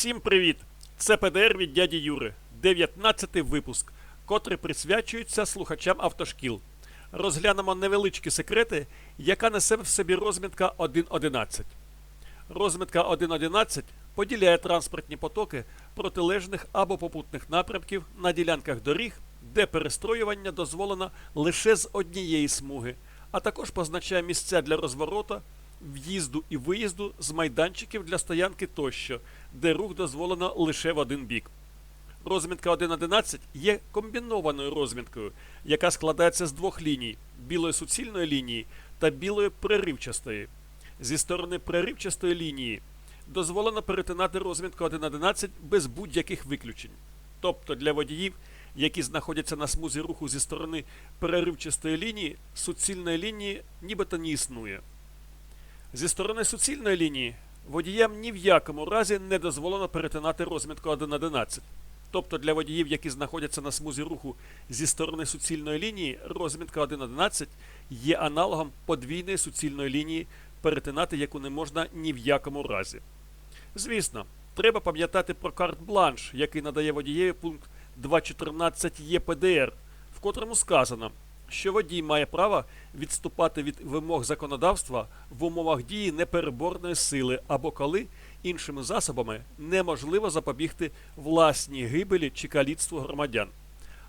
Всім привіт! Це ПДР від дяді Юри, 19 випуск, котрий присвячується слухачам автошкіл. Розглянемо невеличкі секрети, яка несе в собі розмітка 1.11. Розмітка 1.11 поділяє транспортні потоки протилежних або попутних напрямків на ділянках доріг, де перестроювання дозволено лише з однієї смуги, а також позначає місця для розворота, в'їзду і виїзду з майданчиків для стоянки тощо, де рух дозволено лише в один бік. Розмітка 1.11 є комбінованою розміткою, яка складається з двох ліній білої суцільної лінії та білої преривчастої. Зі сторони преривчастої лінії дозволено перетинати розмітку 1.11 без будь-яких виключень. Тобто для водіїв, які знаходяться на смузі руху зі сторони переривчастої лінії, суцільної лінії нібито не існує. Зі сторони суцільної лінії водіям ні в якому разі не дозволено перетинати розмітку 1.11. Тобто для водіїв, які знаходяться на смузі руху зі сторони суцільної лінії, розмітка 1.11 є аналогом подвійної суцільної лінії, перетинати яку не можна ні в якому разі. Звісно, треба пам'ятати про карт-бланш, який надає водієві пункт 2.14 ЄПДР, в котрому сказано, що водій має право відступати від вимог законодавства в умовах дії непереборної сили або коли іншими засобами неможливо запобігти власній гибелі чи каліцтву громадян.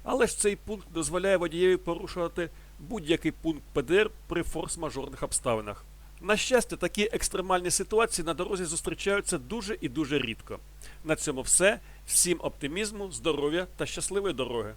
Але ж цей пункт дозволяє водієві порушувати будь-який пункт ПДР при форс-мажорних обставинах. На щастя, такі екстремальні ситуації на дорозі зустрічаються дуже і дуже рідко. На цьому все. Всім оптимізму, здоров'я та щасливої дороги!